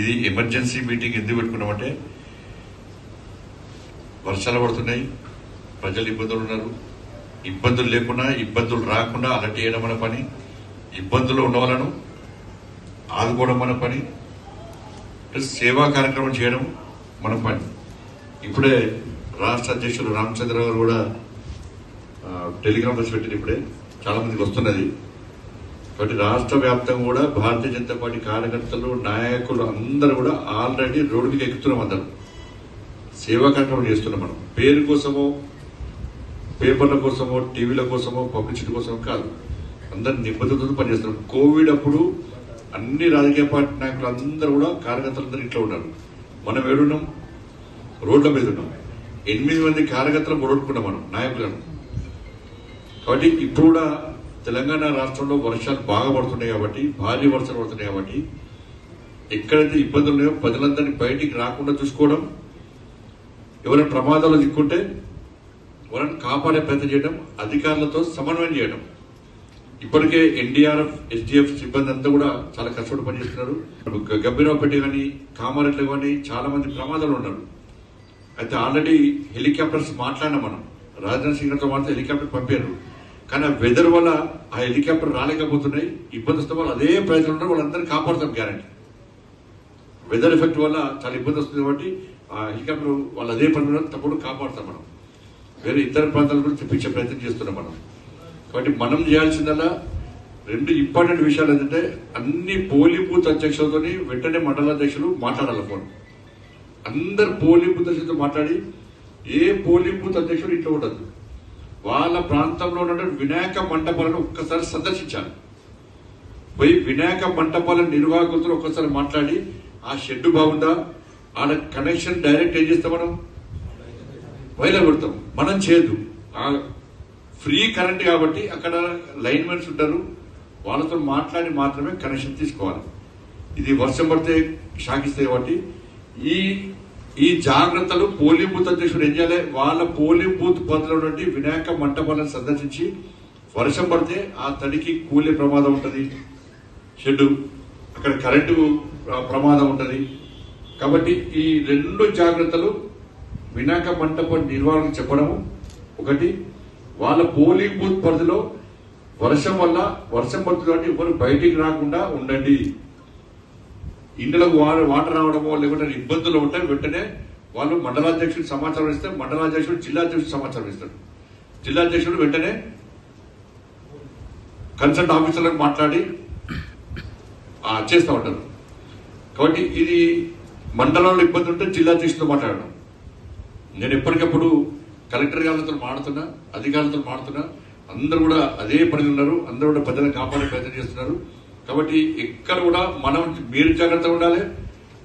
ఇది emergency meeting ఎందుకు పెట్టుకున్నామంటే వర్షాలు పడుతున్నాయి ప్రజలు ఇబ్బందులు ఉన్నారు. ఇబ్బందులు లేకుండా ఇబ్బందులు రాకుండా అలర్ట్ చేయడం మన పని. ఇబ్బందులు ఉన్న వాళ్ళను ఆదుకోవడం మన పని. ప్లస్ సేవా కార్యక్రమం చేయడం మన పని. ఇప్పుడే రాష్ట్ర అధ్యక్షులు రామచంద్ర గారు కూడా టెలిగ్రామ్ మెసేజ్ పెట్టింది ఇప్పుడే. చాలా మందికి వస్తున్నది. కాబట్టి రాష్ట్ర వ్యాప్తంగా కూడా భారతీయ జనతా పార్టీ కార్యకర్తలు నాయకులు అందరూ కూడా ఆల్రెడీ రోడ్డుకి ఎక్కుతున్నాం అందరం. సేవా కార్యక్రమం చేస్తున్నాం మనం. పేరు కోసమో పేపర్ల కోసమో టీవీల కోసమో పబ్లిసిటీ కోసమో కాదు. అందరు నిబద్ధతతో పనిచేస్తున్నాం. కోవిడ్ అప్పుడు అన్ని రాజకీయ పార్టీ నాయకులు అందరూ కూడా కార్యకర్తలందరూ ఇంట్లో ఉన్నారు. మనం ఏడున్నాం? రోడ్ల మీద ఉన్నాం. ఎనిమిది మంది కార్యకర్తలు మొదలుకున్నాం మనం నాయకులను. కాబట్టి ఇప్పుడు కూడా తెలంగాణ రాష్ట్రంలో వర్షాలు బాగా పడుతున్నాయి కాబట్టి భారీ వర్షాలు పడుతున్నాయి కాబట్టి ఎక్కడైతే ఇబ్బందులు ఉన్నాయో ప్రజలందరినీ బయటికి రాకుండా చూసుకోవడం ఎవరైనా ప్రమాదాలు దిక్కుంటే వాళ్ళని కాపాడే ప్రయత్నం చేయడం అధికారులతో సమన్వయం చేయడం. ఇప్పటికే ఎన్డీఆర్ఎఫ్ ఎస్డిఎఫ్ సిబ్బంది అంతా కూడా చాలా కష్టపడి పనిచేస్తున్నారు. గబ్బిరావుపేట కానీ కామారెడ్డి కానీ చాలా మంది ప్రమాదాలు ఉన్నారు. అయితే ఆల్రెడీ హెలికాప్టర్స్ మాట్లాడినా మనం. రాజధాని సింగ్ గారితో హెలికాప్టర్ పంపారు. కానీ ఆ వెదర్ వల్ల ఆ హెలికాప్టర్ రాలేకపోతున్నాయి. ఇబ్బంది వస్తే వాళ్ళు అదే ప్రయత్నం ఉన్నారు. వాళ్ళందరినీ కాపాడుతాం గ్యారంటీ వెదర్ ఎఫెక్ట్ వల్ల చాలా ఇబ్బంది వస్తుంది కాబట్టి ఆ హెలికాప్టర్ వాళ్ళు అదే పని తప్పుడు కాపాడుతాం మనం. వేరే ఇతర ప్రాంతాల గురించి తెప్పించే ప్రయత్నం చేస్తున్నాం మనం. కాబట్టి మనం చేయాల్సిందల్లా రెండు ఇంపార్టెంట్ విషయాలు ఏంటంటే అన్ని పోలింగ్ బూత్ అధ్యక్షులతో వెంటనే మండల అధ్యక్షులు మాట్లాడాలి ఫోన్. అందరు పోలింగ్ బూత్ అధ్యక్షులతో మాట్లాడి ఏ పోలింగ్ బూత్ అధ్యక్షుడు ఇంట్లో ఉండదు. వాళ్ళ ప్రాంతంలో ఉన్న వినాయక మండపాలను ఒక్కసారి సందర్శించాను పోయి వినాయక మండపాల నిర్వాహకులతో ఒక్కసారి మాట్లాడి ఆ షెడ్ బాగుందా? ఆడ కనెక్షన్ డైరెక్ట్ ఏం చేస్తాం మనం? వైర్లో పెడతాం మనం చేయదు ఆ ఫ్రీ కరెంట్ కాబట్టి అక్కడ లైన్మెన్స్ ఉంటారు. వాళ్ళతో మాట్లాడి మాత్రమే కనెక్షన్ తీసుకోవాలి. ఇది వర్షం పడితే షాకిస్తాయి కాబట్టి ఈ ఈ జాగ్రత్తలు పోలింగ్ బూత్ అధ్యక్షుడు ఏం చేయాలి? వాళ్ళ పోలింగ్ బూత్ పరిధిలో వినాయక మంటపాలను సందర్శించి వర్షం పడితే ఆ తడికి కూలే ప్రమాదం ఉంటుంది. షెడ్ అక్కడ కరెంటు ప్రమాదం ఉంటుంది. కాబట్టి ఈ రెండు జాగ్రత్తలు వినాయక మంటప నిర్వహణ చెప్పడము. ఒకటి వాళ్ళ పోలింగ్ బూత్ పరిధిలో వర్షం వల్ల వర్షం పడుతుంది కాబట్టి ఎవరు బయటికి రాకుండా ఉండండి. ఇండ్లకు వాటర్ వాటర్ రావడమో లేకుంటే ఇబ్బందులు ఉంటాయి. వెంటనే వాళ్ళు మండలాధ్యక్షుడు సమాచారం ఇస్తే మండలాధ్యక్షుడు జిల్లా సమాచారం ఇస్తాడు జిల్లాధ్యక్షుడు వెంటనే కన్సల్ట్ ఆఫీసర్లకు మాట్లాడి చేస్తూ ఉంటారు. కాబట్టి ఇది మండలంలో ఇబ్బంది ఉంటే జిల్లా మాట్లాడడం. నేను ఎప్పటికప్పుడు కలెక్టర్ గారితో మాడుతున్నా అధికారులతో మాడుతున్నా అందరూ కూడా అదే పని ఉన్నారు. అందరూ కూడా ప్రజలను కాపాడే ప్రయత్నం చేస్తున్నారు. కాబట్టి ఎక్కడ కూడా మనం మీరు జాగ్రత్తగా ఉండాలి.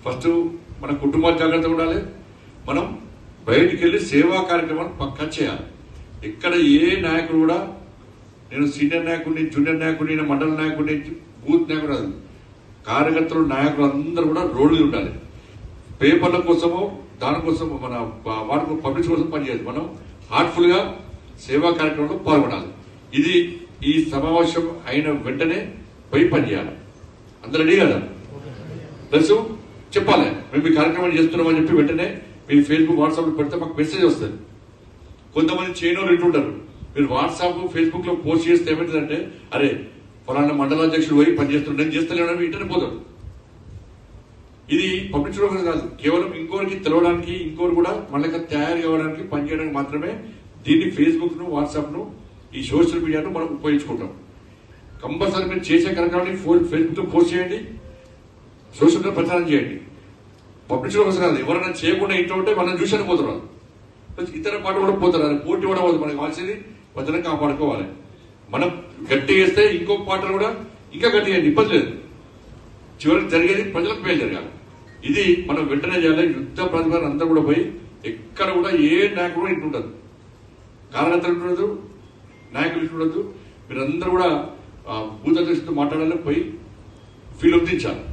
ఫస్ట్ మన కుటుంబాలు జాగ్రత్తగా ఉండాలి. మనం బయటికి వెళ్ళి సేవా కార్యక్రమాలు పక్కా చేయాలి. ఎక్కడ ఏ నాయకుడు కూడా నేను సీనియర్ నాయకుడిని జూనియర్ నాయకుడిని మండల నాయకుడిని బూత్ నాయకుడు కార్యకర్తలు నాయకులు అందరూ కూడా రోడ్లు ఉండాలి. పేపర్ల కోసమో దానికోసమో మన వాటి పబ్లిక్ కోసం పనిచేయాలి. మనం హార్ట్ఫుల్గా సేవా కార్యక్రమంలో పాల్గొనాలి. ఇది ఈ సమావేశం అయిన వెంటనే పోయి పనిచేయాలి అందరూ రెడీ కదా? ప్లస్ చెప్పాలి. మేము మీ కార్యక్రమం చేస్తున్నామని చెప్పి వెంటనే మీరు ఫేస్బుక్ వాట్సాప్లో పెడితే మాకు మెసేజ్ వస్తుంది. కొంతమంది చేయనోళ్ళు వాళ్ళు మీరు వాట్సాప్ ఫేస్బుక్లో పోస్ట్ చేస్తే ఏమవుతుందంటే అరే ఫలానా మండలాధ్యక్షుడు పోయి పనిచేస్తున్నాడు నేను చేస్తలేనని ఇంటనే పోతాడు ఇది పబ్లిక్ కాదు. కేవలం ఇంకోరికి తెలవడానికి ఇంకోరు కూడా మనకి తయారు కావడానికి పనిచేయడానికి మాత్రమే దీన్ని ఫేస్బుక్ను వాట్సాప్ను ఈ సోషల్ మీడియాను మనం ఉపయోగించుకుంటాం. కంపల్సరీ మీరు చేసే కార్యక్రమాన్ని ఫోన్లో పోస్ట్ చేయండి. సోషల్ మీడియా ప్రచారం చేయండి. పబ్లిక్ స్టోర్ కాదు ఎవరైనా చేయకుండా ఇంట్లో ఉంటే మనం చూసాను పోతున్నారు. ఇతర పాట కూడా పోతున్నారు. అది పోటీ కూడా పోదు మనకి కావాల్సింది భద్రంగా కాపాడుకోవాలి. మనం గట్టి చేస్తే ఇంకో పాటలు కూడా ఇంకా గట్టి చేయండి ఇబ్బంది లేదు. చివరికి జరిగేది ప్రజలకు మేలు జరగాలి. ఇది మనం వెంటనే చేయాలి. యుద్ధ ప్రతిభాన్ని అంతా కూడా పోయి ఎక్కడ కూడా ఏ నాయకుడు కూడా ఇంటి ఉండదు. ఉండదు నాయకులు ఇంటి ఉండదు. మీరందరూ కూడా బూత్ అధ్యక్షులతో మాట్లాడాలి పోయి ఫీల్ దించాలి